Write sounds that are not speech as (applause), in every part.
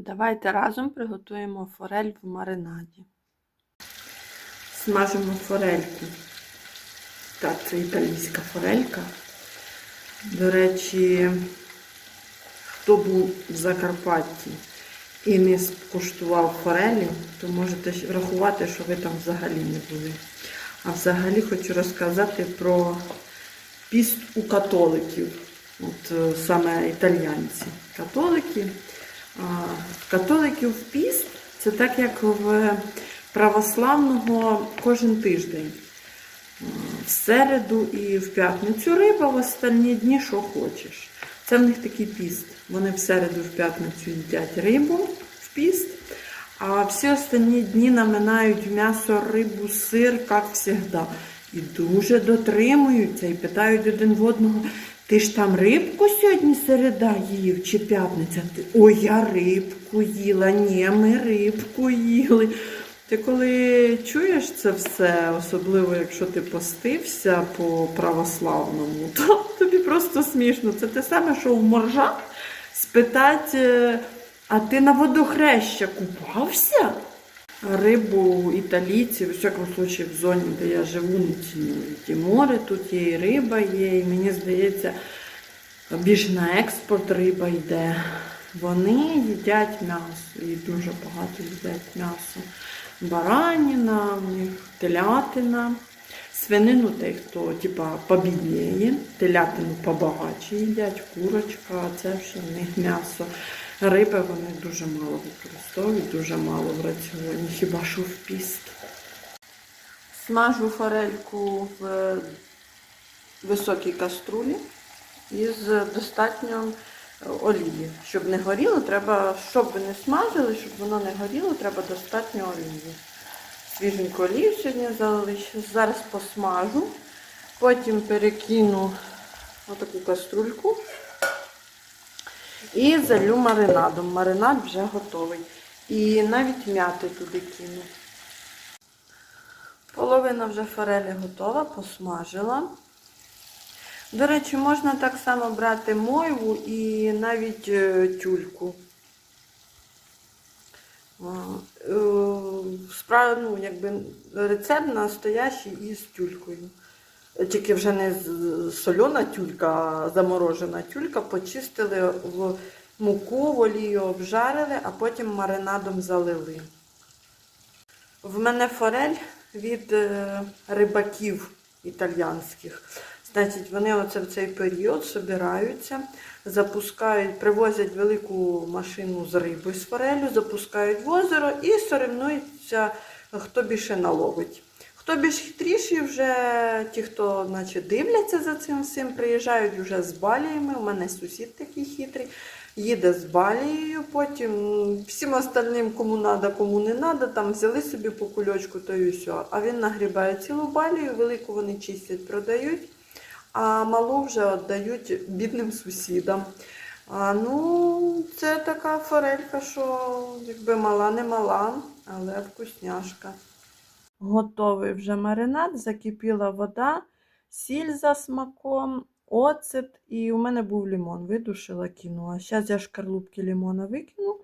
Давайте разом приготуємо форель в маринаді. Смажимо форельку. Так, це італійська форелька. До речі, хто був в Закарпатті і не скуштував форелі, то можете ж рахувати, що ви там взагалі не були. А взагалі хочу розказати про піст у католиків, от е, саме італіянці. Католики. А, в Католиків піст це так, як в православного кожен тиждень. В середу і в п'ятницю риба, в остальні дні що хочеш. Це в них такий піст. Вони в середу, в п'ятницю їдять рибу в піст, а всі останні дні наминають м'ясо, рибу, сир, як завжди. І дуже дотримуються і питають один в одного. Ти ж там рибку сьогодні середа їв чи п'ятниця? Ой, я рибку їла, ні, ми рибку їли. Ти коли чуєш це все, особливо якщо ти постився по православному, (laughs) то тобі просто смішно. Це те саме, що в моржах спитати, е, а ти на водохреща купався? Рибу італійці, в всякому случаю, в зоні, де я живу, не цінують. І море тут є, і риба є, і мені здається, більш на експорт риба йде. Вони їдять м'ясо і дуже багато їдять м'ясо. Бараніна, в них телятина, свинину тих, хто типа побідніє, телятину побагатше їдять, курочка, це вже в них м'ясо. Риби вони дуже мало використовують, дуже мало в раціоні, хіба що в піст. Смажу форельку в високій каструлі із достатньо олії. Щоб не горіло, треба, щоб ви не смажили, щоб воно не горіло, треба достатньо олії. Свіженьку олію сьогодні залили. Зараз посмажу, потім перекину отаку каструльку і залю маринадом. Маринад вже готовий. І навіть м'яти туди кину. Половина вже форелі готова, посмажила. До речі, можна так само брати мойву і навіть е, тюльку. Е, Справа, ну, якби рецепт настоящий із тюлькою. Тільки вже не сольона тюлька, а заморожена тюлька. Почистили в муку, в олію обжарили, а потім маринадом залили. В мене форель від е, рибаків італіянських. Значить, вони оце в цей період собираються, запускають, привозять велику машину з рибою з форелю, запускають в озеро і соревнуються, хто більше наловить. Хто більш хитріший, вже ті, хто значить, дивляться за цим всім, приїжджають вже з баліями. У мене сусід такий хитрий, їде з балією, потім всім остальним, кому треба, кому не треба, там взяли собі по кульочку, то і все. А він нагрібає цілу балію, велику вони чистять, продають, а малу вже віддають бідним сусідам. А, ну, це така форелька, що якби мала не мала, але вкусняшка. Готовий вже маринад, закипіла вода, сіль за смаком, оцет і у мене був лимон. Видушила, кинула. Зараз я шкарлупки лимона викину,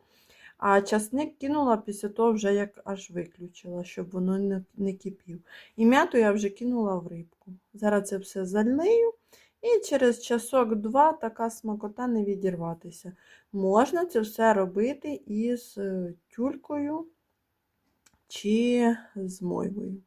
а часник кинула після того, вже як аж виключила, щоб воно не, не кипів. І м'яту я вже кинула в рибку. Зараз це все залию. І через часок-два така смакота не відірватися. Можна це все робити із е, тюлькою чи з мойвою.